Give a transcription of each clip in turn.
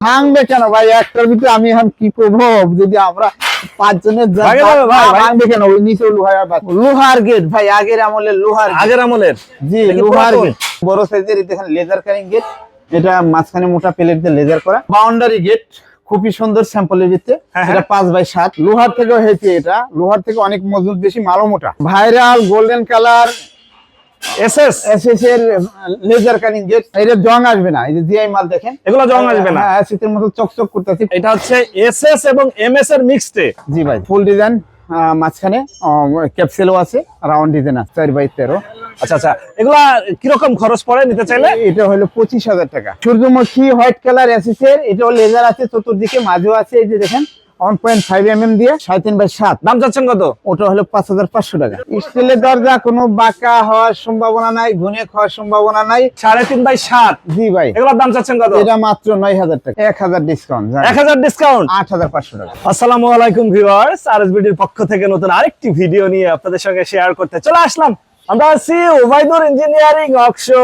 ভাঙবে কেন ভাই? একটার ভিতরে আমি এখন কি করব যদি আমরা পাঁচজনের। ভাঙবে কেন? ওই নিচে লোহার লোহার গেট ভাই আগের আমলের লোহার আগের আমলের? জি লোহার গেট বড় সাইজের লেজার কারিং গেট এটা মাঝখানে মোটা প্লেট দিয়ে লেজার করা। বাউন্ডারি গেট খুবই সুন্দর স্যাম্পলের ভিতরে। হ্যাঁ, এটা পাঁচ বাই সাত। লোহার থেকে হয়েছে এটা। লোহার থেকে অনেক মজবুত বেশি মালও মোটা। Viral golden colour SS SS এর লেজার কারিং গেট এটা জং আসবে না এই যে জিআই মাল দেখেন। এগুলো জং আসবে না? হ্যাঁ এসএস এর মতো চকচক করতেছে। এটা হচ্ছে এসএস এবং এমএস এর মিক্সডে জি ভাই ফুল ডিজাইন মাঝখানে ক্যাপসেলও আছে রাউন্ড ডিজাইন আছে চার বাই তেরো। আচ্ছা আচ্ছা এগুলা কীরকম খরচ পড়ে নিতে চাইলে? এটা হলো পঁচিশ হাজার টাকা। সূর্যমুখী হোয়াইট কালার এসেসের এটাও লেজার আছে চতুর্দিকে মাঝেও আছে এই যে দেখেন one point five M M দিয়ে সাড়ে তিন বাই সাত। দাম চাচ্ছেন কত? ওটা হলো পাঁচ হাজার পাঁচশো টাকা। স্টিলের দরজা কোনো বাঁকা হওয়ার সম্ভাবনা নাই ঘুনে খাওয়ার সম্ভাবনা নাই। সাড়ে তিন বাই সাত? জি ভাই। এগুলোর দাম চাচ্ছেন কত? এটা মাত্র নয় হাজার টাকা। এক হাজার ডিসকাউন্ট এক হাজার ডিসকাউন্ট আট হাজার পাঁচশো টাকা। আসসালামু আলাইকুম ভিউয়ার্স আরএসবিডির পক্ষ থেকে নতুন আরেকটি ভিডিও নিয়ে আপনাদের সঙ্গে শেয়ার করতে চলে আসলাম। আমরা আছি ওবাইদুর ইঞ্জিনিয়ারিং অক্সো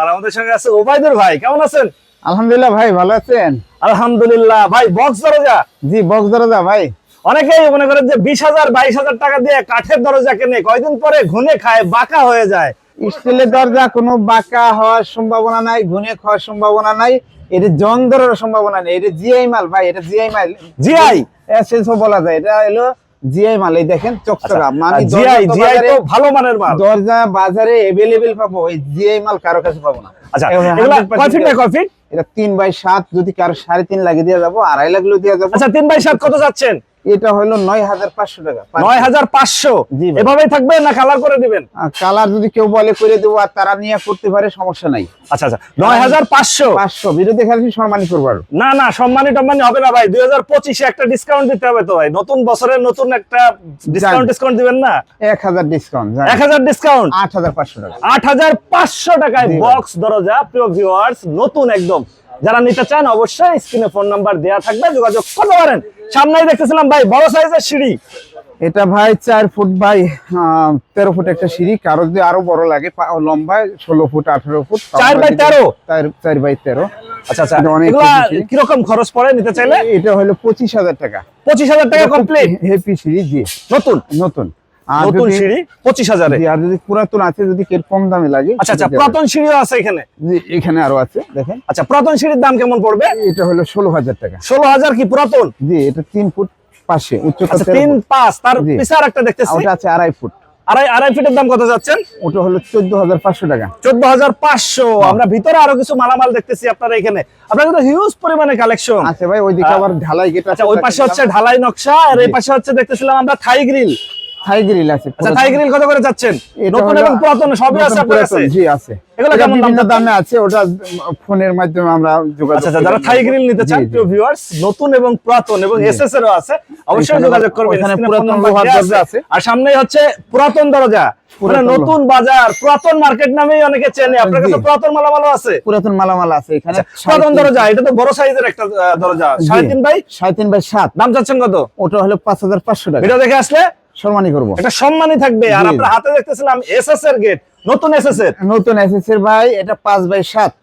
আর আমাদের সঙ্গে আছে ওবাইদুর ভাই কেমন আছেন? আলহামদুলিল্লাহ ভাই ভালো আছেন? আলহামদুলিল্লাহ। ভাই বক্স দরজা? জি বক্স দরজা ভাই। অনেকেই মনে করেন যে বিশ হাজার বাইশ হাজার টাকা দিয়ে কাঠের দরজা কেনে কয়দিন পরে ঘুনে খায় বাঁকা হয়ে যায়। স্টিলের দরজা কোনো বাঁকা হওয়ার সম্ভাবনা নাই ঘুনে খাওয়ার সম্ভাবনা নাই এটা জং ধরার সম্ভাবনা নেই এটা জিআই মাল ভাই এটা জিআই মাল। GI? এসএসও বলা যায় এটা হলো জিআই মাল এই দেখেন চকচকা। মানে জিআই জিআই তো ভালো মানের মাল। দরজা বাজারে अवेलेबल পাবো ওই জিআই মাল কারও কাছে পাবো না। আচ্ছা এগুলো এগুলা কয় ফিট বাই কয় ফিট? এটা তিন বাই সাত যদি কারও সাড়ে তিন লাগিয়ে দেওয়া যাব আড়াই লাগলেও দেওয়া যাব। আচ্ছা তিন বাই সাত কত যাচ্ছেন? এটা হলো নয় হাজার পাঁচশো টাকা নয় হাজার পাঁচশো? এভাবেই থাকবে না কালার করে দিবেন? কালার যদি কেউ বলে করে দেবো আর তারা নিয়ে করতে পারে সমস্যা নাই। আচ্ছা আচ্ছা। নয় হাজার পাঁচশো? পাঁচশো। দেখে আসি সম্মানী করব না না সম্মানী টম্মানি হবে না ভাই। দুই হাজার পঁচিশে একটা ডিসকাউন্ট দিতে হবে তো ভাই। নতুন বছরের নতুন একটা ডিসকাউন্ট ডিসকাউন্ট দিবেন না? এক হাজার ডিসকাউন্ট এক হাজার ডিসকাউন্ট আট হাজার পাঁচশো টাকা। আট হাজার পাঁচশো টাকায় বক্স দরজা প্রিয় ভিউয়ার্স নতুন একদম যারা নিতে চান অবশ্যই স্ক্রিনে ফোন নাম্বার দেওয়া থাকবে যোগাযোগ করতে পারেন। সামনেই দেখতেছিলাম ভাই বড় সাইজের সিঁড়ি। এটা ভাই চার ফুট বাই তেরো ফুট একটা সিঁড়ি কারও যদি আরও বড় লাগে লম্বায় ষোলো ফুট আঠারো ফুট চার বাই তেরো? চার- বাই তেরো। আচ্ছা আচ্ছা কীরকম খরচ পড়ে নিতে চাইলে? এটা হলো পঁচিশ হাজার টাকা। পঁচিশ হাজার টাকা কমপ্লিট হেপি সিঁড়ি দিয়ে নতুন? নতুন। নতুন সিঁড়ি পঁচিশ হাজারে। আর যদি পুরাতন আছে যদি কম দামে লাগে আচ্ছা আচ্ছা পুরাতন সিঁড়িও আছে এখানে? এখানে আরও আছে দেখেন। আচ্ছা পুরাতন সিঁড়ির দাম কেমন পড়বে? এটা হলো ষোলো হাজার টাকা। ষোলো হাজার কি পুরাতন? জি এটা তিন ফুট পাশে উচ্চতা আচ্ছা তিন ফুট। পাঁচ তার একটা দেখতেছি। ওটা আছে আড়াই ফুট। আড়াই আড়াই ফিটের দাম কত যাচ্ছেন? ওটা হলো চোদ্দ হাজার পাঁচশো টাকা। চোদ্দ হাজার পাঁচশো। আমরা ভিতরে আরও কিছু মালামাল দেখতেছি আপনারা এখানে। আপনার হিউজ পরিমাণে কালেকশন আছে ভাই ওইদিকে আবার ঢালাই গেট আচ্ছা ওই পাশে হচ্ছে ঢালাই নকশা আর এই পাশে হচ্ছে দেখতেছিলাম আমরা থাই গ্রিল থাই গ্রিল আছে আচ্ছা থাই গ্রিল কত করে যাচ্ছেন? নতুন এবং পুরাতন সবই আছে আপনার কাছে? জি আছে। এগুলো কেমন দাম দামে আছে ওটা ফোনের মাধ্যমে আমরা যোগাযোগ আচ্ছা আচ্ছা যারা থাই গ্রিল নিতে চান জি, জি। প্রিয় ভিউয়ার্স নতুন এবং পুরাতন এবং এসএস এরও আছে অবশ্যই যোগাযোগ করবেন ওইখানে পুরাতন লোহার দরজা আছে। আছে। আর সামনেই হচ্ছে পুরাতন দরজা মানে নতুন বাজার পুরাতন মার্কেট নামেই অনেকে চেনে আপনার কাছে পুরাতন মালামালও আছে? পুরাতন মালামাল আছে এখানে। পুরাতন দরজা এটা তো বড় সাইজের একটা দরজা। সাড়ে তিন বাই? সাড়ে তিন বাই সাত। দাম চাচ্ছেন কত? ওটা হলো পাঁচ হাজার পাঁচশো টাকা। ভিডিও দেখে আসলে সম্মানী করব। এটা সম্মানই থাকবে। আর আপনার হাতে দেখতেছিলাম এসএস এর গেট নতুন এসএস এর। নতুন এসএস এর ভাই এটা পাঁচ বাই সাত।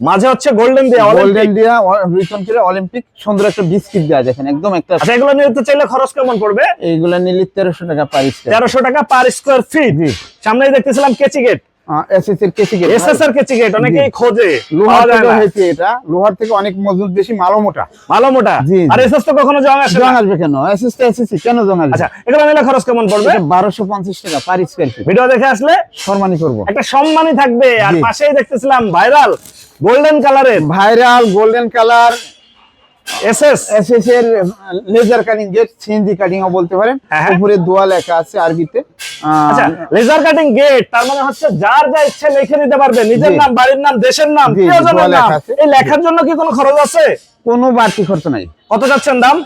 মাঝে হচ্ছে গোল্ডেন দিয়া গোল্ডেন দিয়া রিটন করে অলিম্পিক সুন্দর একটা বিস্কিট দেওয়া দেখেন একদম একটা আচ্ছা এগুলো নিতে চাইলে খরচ কেমন পড়বে? এইগুলা নিলে 1300 টাকা পার স্কয়ার 1300 টাকা পার স্কয়ার ফিট সামনেই দেখতেছিলাম কেচি গেট এসএস এর কেসি গেট এসএস এর গেট অনেকেই খোঁজে। লোহার থেকে হয়েছে এটা। লোহার থেকে অনেক মজবুত বেশি মালও মোটা। ভালো মোটা? জি, জি। আর এসএস তো কখনো জং আসে জং না আসবে কেন? এসএস টা এসএস কেন জং আসবে? আচ্ছা এগুলো নিলে খরচ কেমন পড়বে? বারোশো পঞ্চাশ টাকা পার স্কোয়ার ফিট ভিডিও দেখে আসলে সম্মানী করব। একটা সম্মানই থাকবে। আর পাশেই দেখতেছিলাম ভাইরাল গোল্ডেন কালারের viral golden colour SS SS এর laser cutting gate CNG cutting ও বলতে পারেন। উপরে দোয়া লেখা আছে আরবিতে। আচ্ছা লেজার কাটিং গেট তার মানে হচ্ছে যার যা ইচ্ছে লিখে নিতে পারবে নিজের নাম বাড়ির নাম দেশের নাম জি, জি, প্রিয়জনের নাম এই লেখার জন্য কি কোনো খরচ আছে? কোনো বাড়তি খরচ নাই। কত যাচ্ছেন দাম?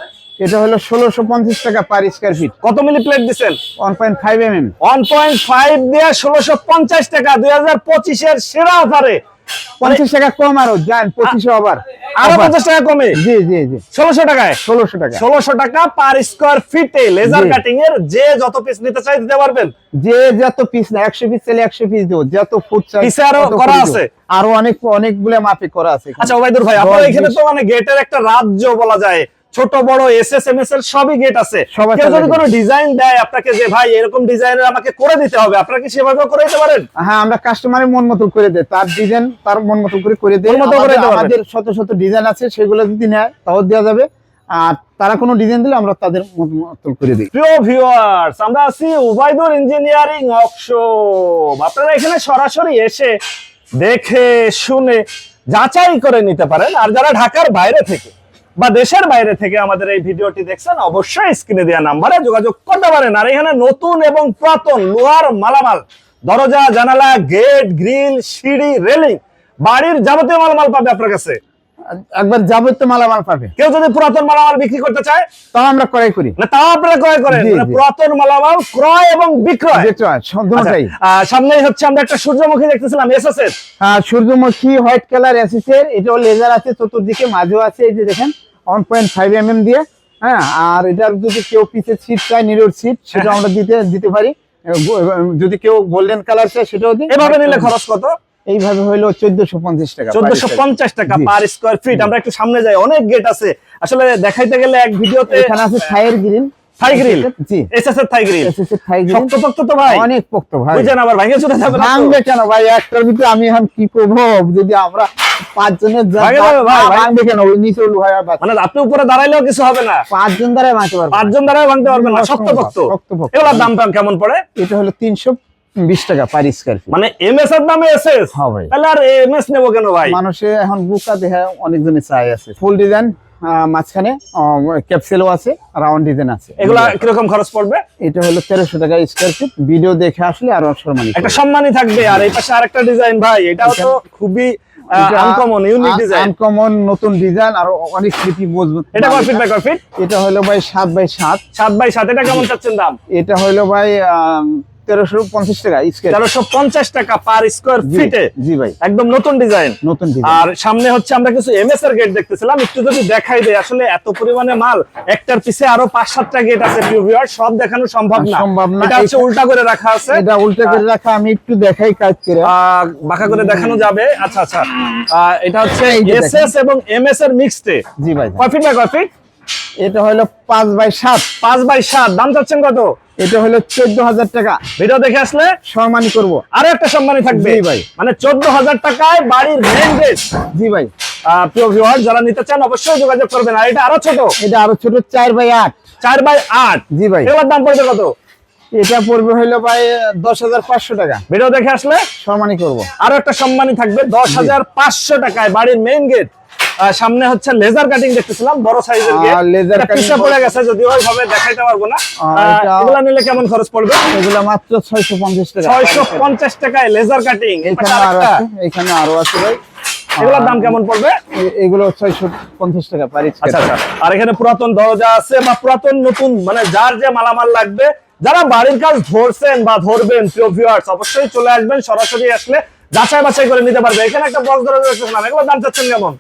এটা হলো ষোলোশো পঞ্চাশ টাকা পার স্কোয়ার ফিট কত মিলি প্লেট দিচ্ছেন? One point five M M one point five দিয়ে ষোলোশো পঞ্চাশ টাকা দুই হাজার পঁচিশের সেরা অফারে পঞ্চাশ টাকা কম আরও যান আবার। আরও পঞ্চাশ টাকা কমে? জি জি জি। ষোলোশো টাকায়? ষোলোশো টাকা। ষোলোশো টাকা পার স্কোয়ার ফিটে লেজার কাটিং এর যে যত পিস নিতে চাই দিতে পারবেন। যে যত পিস না একশো পিস চাইলে একশো পিস দেবো যত ফুট পিসে আরও করা আছে? আরও অনেক অনেকগুলো মাফিক করা আছে আচ্ছা ওবাইদুর ভাই আপনার এখানে তো মানে গেটের একটা রাজ্য বলা যায়। ছোট বড় এস এস এম এস এর সবই গেট আছে। কেউ যদি কোনো ডিজাইন দেয় আপনাকে যে ভাই এরকম ডিজাইনের আমাকে করে দিতে হবে আপনারা কি সেভাবে করে দিতে পারেন? হ্যাঁ আমরা কাস্টমারের মন মতো করে দেয় তার ডিজাইন তার মন মতো করে করে করে আমাদের- শত শত ডিজাইন আছে সেগুলো যদি নেয় তাও দেওয়া যাবে। আর তারা কোনো ডিজাইন দিলে আমরা তাদের মন মতো করে দিই। প্রিয় ভিউয়ার্স আমরা আছি উবাইদুর ইঞ্জিনিয়ারিং ওয়ার্কশপ আপনারা এখানে সরাসরি এসে দেখে শুনে যাচাই করে নিতে পারেন। আর যারা ঢাকার বাইরে থেকে বা দেশের বাইরে থেকে আমাদের এই ভিডিওটি দেখছেন অবশ্যই স্ক্রিনে দেওয়া নাম্বারে যোগাযোগ করতে পারেন। আর এখানে নতুন এবং পুরাতন লোহার মালামাল দরজা জানালা গেট গ্রিল সিঁড়ি রেলিং বাড়ির যাবতীয় মালামাল পাবে আপনার কাছে। একবার যাবতীয় মালামাল পাবে। কেউ যদি পুরাতন মালামাল বিক্রি করতে চায় তাও আমরা ক্রয় করি। না তাও আপনারা ক্রয় করেন। মানে। পুরাতন মালামাল ক্রয় এবং বিক্রয়। দুটাই। আচ্ছা, সামনেই হচ্ছে আমরা একটা সূর্যমুখী দেখতেছিলাম এসএস এর সূর্যমুখী হোয়াইট কালার এসএস এর এটা লেজার আছে চতুর্দিকে মাঝেও আছে এই যে দেখেন। One point five M M দিয়ে হ্যাঁ? আর এটার যদি কেউ পিসের সিট চায় নিরোর সিট সেটা। আমরা দিতে দিতে পারি। যদি কেউ গোল্ডেন কালার চায় সেটাও দিই। এভাবে নিলে খরচ কত? এইভাবে হইল চোদ্দশো পঞ্চাশ টাকা চোদ্দশো পঞ্চাশ টাকা পার স্কোয়ার ফিট আমরা একটু সামনে যাই অনেক গেট আছে। আসলে দেখাইতে গেলে এক ভিডিওতে এখানে আছে fire grill Thai grill G SS এর থাই গ্রিল এসেসের থাই গ্রিল শক্ত পক্ত তো ভাই। অনেক পোক্ত ভাই। বুঝছেন আবার ভাঙে চলে যাবে ভাঙবে কেন ভাই? একটার ভিতরে আমি এখন কি করব? যদি আমরা পাঁচজনের যা- ভাঙে যাবে ভাই, ভাই। ভাঙবে কেন? নিচে লোহার মানে আপনি উপরে দাঁড়াইলেও কিছু হবে না। পাঁচজন দ্বারা ভাঙতে পারব না। পাঁচজন দ্বারাও ভাঙতে পারবেন না। শক্ত পক্ত এগুলোর দাম টাম কেমন পড়ে? এটা হলো তিনশো বিশ টাকা পার স্কোয়ার ফিট মানে এমএস এর দামে এসএস হ্যাঁ ভাই। তাহলে আর এমএস নেব কেন ভাই? মানুষে এখন বুকা দেখে অনেকজনে চাই আছে। ফুল ডিজাইন মাঝখানে ক্যাপসেলও আছে রাউন্ড ডিজাইন আছে। এগুলা কীরকম খরচ পড়বে? এটা হলো তেরোশো টাকা স্কোয়ার ফিট ভিডিও দেখে আসলে আরও সম্মানিত একটা সম্মানই থাকবে। আর এই পাশে আরেকটা ডিজাইন ভাই এটাও তো খুবই আনকমন ইউনিক ডিজাইন আনকমন নতুন ডিজাইন আর অনেক স্মৃতি মজবুত এটা কয় ফিট বাই কয় ফিট এটা হলো ভাই সাত বাই সাত। সাত বাই সাত এটা কেমন চাচ্ছেন দাম? এটা হলো ভাই তেরোশো পঞ্চাশ টাকা স্কোয়ার তেরোশো পঞ্চাশ টাকা পার স্কোয়ার ফিটে জি ভাই। একদম নতুন ডিজাইন নতুন আর সামনে হচ্ছে আমরা কিছু এমএস এর গেট দেখতেছিলাম একটু যদি দেখাই দেয় আসলে এত পরিমাণে মাল একটার পিছে আরও পাঁচ সাতটা গেট আছে প্রিয় সব দেখানো সম্ভব না। সম্ভব না। এটা হচ্ছে উল্টা করে রাখা আছে। এটা উল্টে করে রাখা আমি একটু দেখাই কাজ করে। বাঁকা করে দেখানো যাবে। আচ্ছা আচ্ছা। এটা হচ্ছে এসএস এবং এমএস এর মিক্সডে জি ভাই। কয় ফিট বাই কয় ফিট এটা হলো পাঁচ বাই সাত। পাঁচ বাই সাত। দাম চাচ্ছেন কত? এটা হলো চোদ্দ হাজার টাকা। ভিডিও দেখে আসলে সম্মানী করব। আরও একটা সম্মানী থাকবে। জি ভাই। মানে চোদ্দ হাজার টাকায় বাড়ির মেন জি ভাই। প্রিয় ভিউয়ার যারা নিতে চান অবশ্যই যোগাযোগ করবেন। আর এটা আরও ছোট। এটা আরও ছোট চার বাই আট। চার বাই আট। জি ভাই। এগুলোর দাম পড়বে কত? এটা পড়বে হইল ভাই দশ হাজার পাঁচশো টাকা। ভিডিও দেখে আসলে সম্মানী করব। আরও একটা সম্মানী থাকবে। দশ হাজার পাঁচশো টাকায় বাড়ির মেইন গেট সামনে হচ্ছে লেজার কাটিং দেখতেছিলাম বড় সাইজের laser পিসা পড়ে গেছে যদিও ওইভাবে দেখাইতে পারব না। এগুলা নিলে কেমন খরচ পড়বে? এগুলো মাত্র ছয়শো পঞ্চাশ টাকা। ছয়শো পঞ্চাশ টাকায় লেজার কাটিং এখানে আরও আছে এখানে আরও আছে ভাই। এগুলোর দাম কেমন পড়বে? এগুলো ছয়শো পঞ্চাশ টাকা পারি আচ্ছা আচ্ছা। আর এখানে পুরাতন দরজা আছে বা পুরাতন নতুন মানে যার যে মালামাল লাগবে যারা বাড়ির কাজ ধরছেন বা ধরবেন প্রিয় ভিউয়ার্স অবশ্যই চলে আসবেন সরাসরি আসলে যাচাই বাছাই করে নিতে পারবে। এখানে একটা বক্স দরজা দেখতেছিলাম এগুলোর দাম চাচ্ছেন কেমন?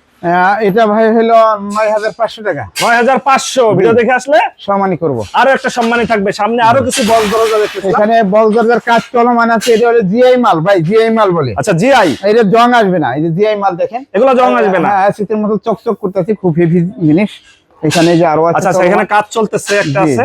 এটা ভাই হলো নয় হাজার পাঁচশো টাকা। নয় হাজার পাঁচশো। ভিডিও দেখে আসলে সম্মানী করব। আরও একটা সম্মানী থাকবে। সামনে আরও কিছু বক্স দরজা এখানে বক্স দরজার কাজ চলমান আছে এটা হলো জিআই মাল ভাই জিআই মাল বলে। আচ্ছা জিআই? এটা জং আসবে না এই যে জিআই মাল দেখেন। এগুলো জং আসবে না? হ্যাঁ শীতের মতো চকচক করতেছে খুব হেভি জিনিস। এখানে যে আরও আছে আচ্ছা আচ্ছা এখানে কাজ চলতেছে একটা আছে।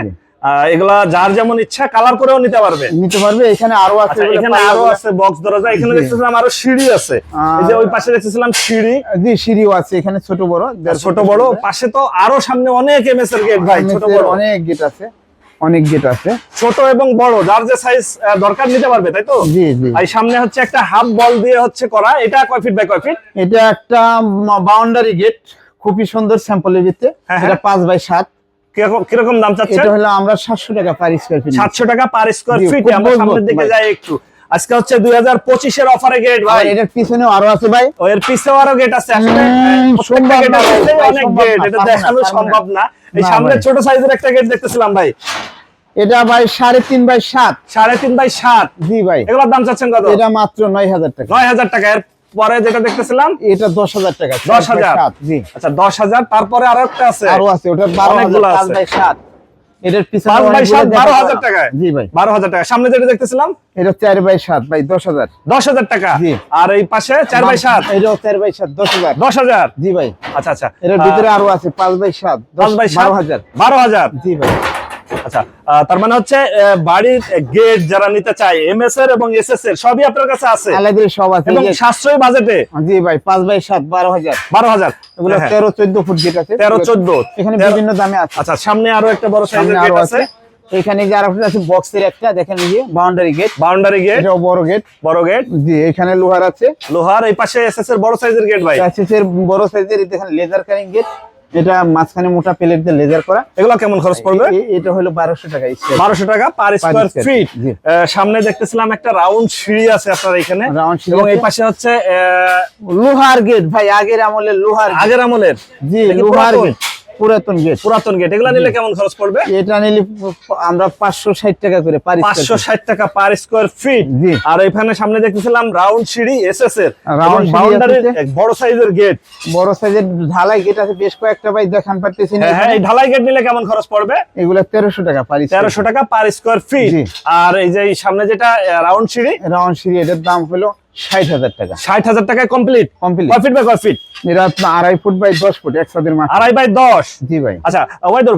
এগুলা যার যেমন ইচ্ছা কালার করেও নিতে পারবে। নিতে পারবে এখানে আরও আছে আচ্ছা এখানে আরও আছে বক্স দরজা এখানে দেখতেছিলাম আরও সিঁড়ি আছে। এই যে ওই পাশে দেখতেছিলাম সিঁড়ি। জি সিঁড়িও আছে এখানে ছোট বড় ছোট বড় পাশে তো আরও সামনে অনেক এমএস এর গেট ভাই ছোট বড়। অনেক গেট আছে অনেক গেট আছে। ছোট এবং বড় যার যে সাইজ দরকার নিতে পারবে তাই তো? জি জি। আর সামনে হচ্ছে একটা হাফ বল দিয়ে হচ্ছে করা এটা কয় ফিট বাই কয় ফিট এটা একটা বাউন্ডারি গেট খুবই সুন্দর স্যাম্পলের ভিতরে হ্যাঁ, এটা পাঁচ বাই সাত। কীরকম দাম চাচ্ছে এটা হলো আমরা সাতশো টাকা পার স্কোয়ার ফিট সাতশো টাকা পার স্কোয়ার ফিট আমরা সামনের দিকে যাই একটু। আজকে হচ্ছে দুই হাজার পঁচিশের অফারে গেট আর ভাই। এটার পিছনেও আরও আছে ভাই। ও এর পিছেও আরও গেট আছে। আসলে এর ভাই, পিছেই ভাই, অনেক গেট এটা দেখানো সম্ভব না। এই সামনে ছোট সাইজের একটা গেট দেখতেছিলাম ভাই। এটা ভাই সাড়ে তিন বাই সাত। সাড়ে তিন বাই সাত। জি ভাই। এগুলোর দাম চাচ্ছেন কত? এটা মাত্র নয় হাজার টাকা। নয় হাজার টাকা। এর পরে যেটা দেখতেছিলাম এটা দশ হাজার টাকা। 10,000 সাত, জি। আচ্ছা দশ হাজার তারপরে আরও একটা আছে। আরও আছে ওটা বারো। বাই সাত। এটার পিছনে পাঁচ বাই জি ভাই। টাকা সামনে যেটা দেখতেছিলাম? এটা চার বাই সাত বাই দশ হাজার। দশ হাজার টাকা। জি। আর এই পাশে চার বাই সাত? এটাও চার বাই সাত দশ হাজার। দশ হাজার? জি ভাই। আচ্ছা আচ্ছা। এটার ভিতরে আরও আছে পাঁচ বাই সাত পাঁচ দশ বাই সাত? বারো হাজার। বারো হাজার? জি ভাই। আচ্ছা তার মানে হচ্ছে বাড়ির গেট যারা নিতে চায় এমএস এর এবং এসএস এর সবই আপনার কাছে আছে? আলাদা সব আছে এবং সাশ্রয়ী বাজেটে জি ভাই বাই এগুলো হ্যাঁ, তেরো চোদ্দ ফুট গেট আছে। তেরো চোদ্দ। এখানে বিভিন্ন দামে আছে। আচ্ছা সামনে আরও একটা বড় সাইজের সামনে গেট আরও আছে। এখানে যে আরেকটা আছে বক্সের একটা দেখেন এই যে বাউন্ডারি গেট বাউন্ডারি গেট বড় গেট বড় গেট জি এখানে লোহার আছে। লোহার এই পাশে এসএস এর বড় সাইজের গেট ভাই। এর বড় সাইজের দেখেন লেজার কারিং গেট এটা মাঝখানে মোটা প্লেট দিয়ে লেজার করা। এগুলো কেমন খরচ পড়বে? এটা হলো বারোশো টাকা বারোশো টাকা পার স্কোয়ার ফিট সামনে দেখতেছিলাম একটা রাউন্ড সিঁড়ি আছে আপনার এখানে। রাউন্ড সিঁড়ি এবং এই পাশে হচ্ছে আহ, লোহার গেট ভাই আগের আমলের লোহার আগের আমলের? জি লোহার গেট পুরাতন গেট পুরাতন গেট এগুলো নিলে কেমন খরচ পড়বে? এটা নিলে আমরা পাঁচশো ষাট টাকা করে পারি পাঁচশো ষাট টাকা পার স্কোয়ার ফিট আর এখানে সামনে দেখতেছিলাম রাউন্ড সিঁড়ি এসএস এর। সিঁড়ি বাউন্ডারির বড় সাইজের গেট বড় সাইজের ঢালাই গেট আছে বেশ কয়েকটা ভাই দেখান পারতেছি না হ্যাঁ হ্যাঁ এই ঢালাই গেট নিলে কেমন খরচ পড়বে? এগুলো তেরোশো টাকা পারি তেরোশো টাকা পার স্কোয়ার ফিট আর এই যে সামনে যেটা রাউন্ড সিঁড়ি? রাউন্ড সিঁড়ি এটার দাম হলো ষাট হাজার টাকা। ষাট হাজার টাকায় কমপ্লিট কমপ্লিট কয় ফিট বাই কয় ফিট এটা আড়াই ফুট বাই দশ ফুট একসাথে মাছ আড়াই বাই দশ? জি ভাই। আচ্ছা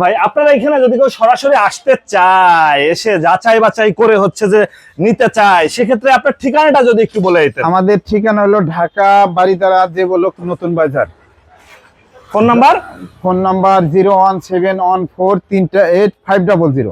ভাই আপনারা এখানে যদি কেউ সরাসরি আসতে চায় এসে যাচাই বাছাই করে হচ্ছে যে নিতে চায় সেক্ষেত্রে আপনার ঠিকানাটা যদি একটু বলে দিতেন। আমাদের ঠিকানা হলো ঢাকা বাড়িতারা যে বলো নতুন বাজার। Phone number? Phone number zero one seven one four তিনটা eight five double zero.